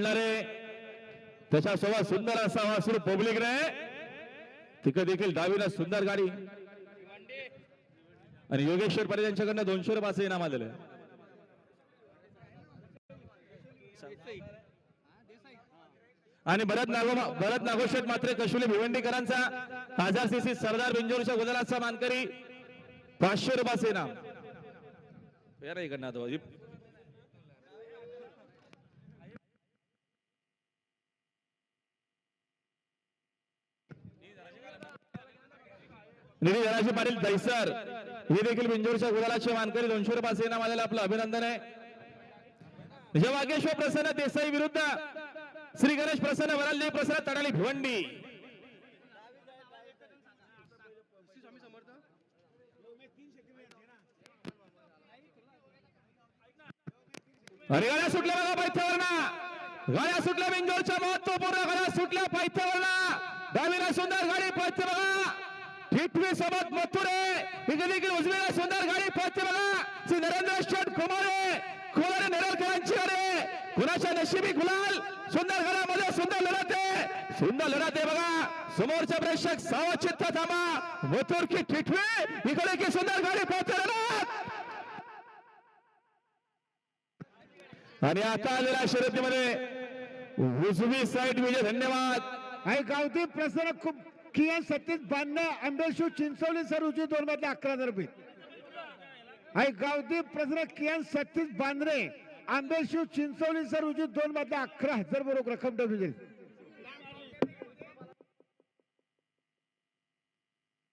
पडणारे. त्याच्यासोबत सुंदर असा वासरू पब्लिक रे. तिकडे देखील डावीला सुंदर गाडी. आणि योगेश्वर पाटील यांच्याकडनं दोनशे रुपयाचं इनाम आलेलं आणि भरत नागो भरत नागोशेठ मात्र कशुले भिवंडीकरांचा हजार सीसी सरदार बिंजोरच्या गुजरातचा मानकरी पाचशे रुपयाचे इनाम. इकडनं निधी धनाजी पाटील दैसर हे देखील बिंजोरच्या गुलालाचे मानकरी दोनशे रुपयाचे इनाम आलेलं आपलं अभिनंदन आहे. वागेश्वर प्रसन्न देसाई विरुद्ध. श्री गणेश प्रसन्न वरालदेव प्रसन्न तडाली भिवंडी. अरे गाड्या सुटल्या बघा पैथ्यावरना गाड्या सुटल्या बिंजोरच्या महत्त्वपूर्ण गाड्या सुटल्या पैथ्यावरना डावीला सुंदर गाडी पायथ्य बघा. ठिटवी सोबत मथुरे. इकडे उजवीला सुंदर गाडी पायथ्य बघा. श्री नरेंद्र शेठ कुमारे. कुमारे नेरळकरांची अरे कुणाच्या नशिबी गुलाल? सुंदर घरामध्ये सुंदर लढत आहे. सुंदर लढत आहे बघा. समोरच्या प्रेक्षक सावचित्त थांबा. मथुर की ठिठवी इकडे की सुंदर गाडी पाहते लढत आणि आता आलेल्या शर्यतीमध्ये उजवी साईड विजय धन्यवाद. आणि गावती प्रसन्न खूप किया सतीश बांधणे आंबेशू चिंचवली सर उची दोन मधले अकरा हजार रुपये. आणि गावठी प्रसन्न कियान सतीश बांधणे आंबेशू चिंचवली सर उची दोन मधले अकरा हजार बरोबर रक्कम ठेवली दिली